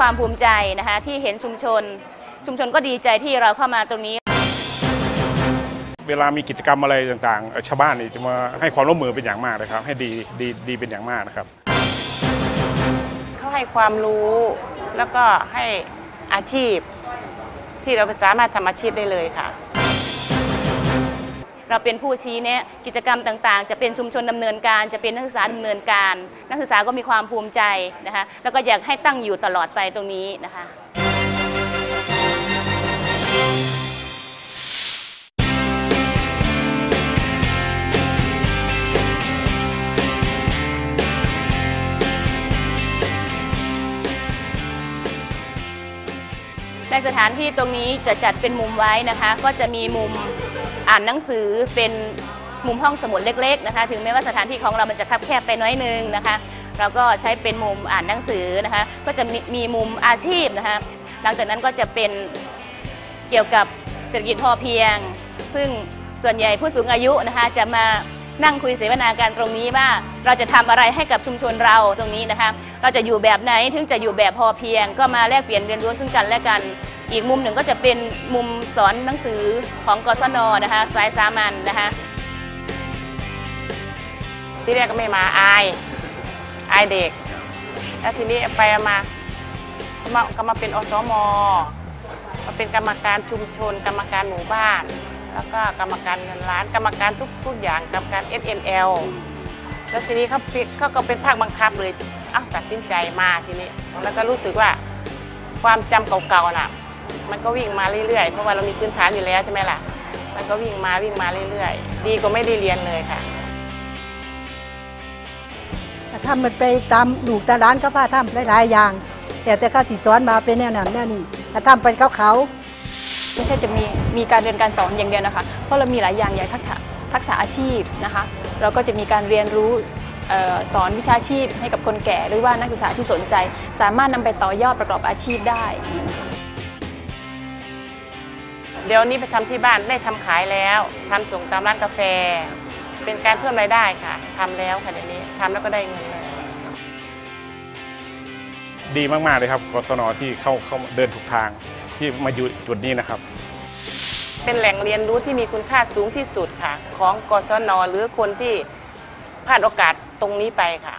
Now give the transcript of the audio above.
มีความภูมิใจนะคะที่เห็นชุมชน ชุมชนก็ดีใจที่เราเข้ามาตรงนี้ เวลามีกิจกรรมอะไรต่างๆเอ่อชาวบ้านนี่จะมาให้ความร่วมมือเป็นอย่างมากนะครับ ให้ดีดีดีเป็นอย่างมากนะครับเขาให้ความรู้แล้วก็ให้อาชีพ ที่เราสามารถทำอาชีพได้เลยค่ะ เราเป็นผู้ชี้แนะกิจกรรมต่างๆ จะเป็นชุมชนดำเนินการ จะเป็นนักศึกษาดำเนินการ นักศึกษาก็มีความภูมิใจนะคะแล้วก็อยากให้ตั้งอยู่ตลอดไปตรงนี้นะคะในสถานที่ตรงนี้จะจัดเป็นมุมไว้นะคะ ก็จะมีมุม อ่านหนังสือเป็นมุมห้องสมุดเล็กๆนะคะถึงแม้ว่าสถานที่ของเรามันจะคับแคบไปน้อยนึงนะคะ เราก็ใช้เป็นมุมอ่านหนังสือนะคะก็จะมีมีมุมอาชีพนะคะหลังจากนั้นก็จะเป็นเกี่ยวกับเศรษฐกิจพอเพียง ซึ่งส่วนใหญ่ผู้สูงอายุนะคะจะมานั่งคุยเสวนาการตรงนี้ว่าเราจะทำอะไรให้กับชุมชนเราตรงนี้นะคะ เราจะอยู่แบบไหนถึงจะอยู่แบบพอเพียง ก็มาแลกเปลี่ยนเรียนรู้ซึ่งกันและกัน อีกมุมหนึ่งก็จะเป็นมุมสอนหนังสือของกศนนะคะสายสามัญนะคะที่แรกก็ไม่มาอายอายเด็ก แล้วทีนี้ไปมาก็มาก็มาเป็นอสมมาเป็นกรรมการชุมชน กรรมการหมู่บ้าน แล้วก็กรรมการเงินล้าน กรรมการทุกทุกอย่างกรรมการ SML แล้วทีนี้เขาเขาก็เป็นภาคบังคับเลยอ้าวตัดสินใจมาทีนี้แล้วก็รู้สึกว่าความจำเก่าๆน่ะ มันก็วิ่งมาเรื่อยๆ เพราะว่าเรามีพื้นฐานอยู่แล้วใช่ไหมล่ะ มันก็วิ่งมาวิ่งมาเรื่อยๆ ดีกว่าไม่ได้เรียนเลยค่ะทำมันไปตามลูกตาร้านก็พาทำหลายๆอย่าง แต่แต่เขาสิสอนมาเป็นแนวนั้นแนวนี้ถ้าทำเป็นเขาเขาไม่ใช่จะมีมีการเรียนการสอนอย่างเดียวนะคะ เพราะเรามีหลายอย่างอย่างทักษะทักษะอาชีพนะคะ เราก็จะมีการเรียนรู้เอ่อสอนวิชาชีพให้กับคนแก่หรือว่านักศึกษาที่สนใจ สามารถนำไปต่อยอดประกอบอาชีพได้ เดี๋ยวนี้ไปทำที่บ้านได้ทำขายแล้วทำส่งตามร้านกาแฟ เป็นการเพิ่มรายได้ค่ะทำแล้วค่ะเดี๋ยวนี้ทำแล้วก็ได้เงินเลยดีมากๆเลยครับกศนที่เข้าเข้าเดินถูกทางที่มาอยู่จุดนี้นะครับ เป็นแหล่งเรียนรู้ที่มีคุณค่าสูงที่สุดค่ะ ของกศนหรือคนที่พลาดโอกาสตรงนี้ไปค่ะ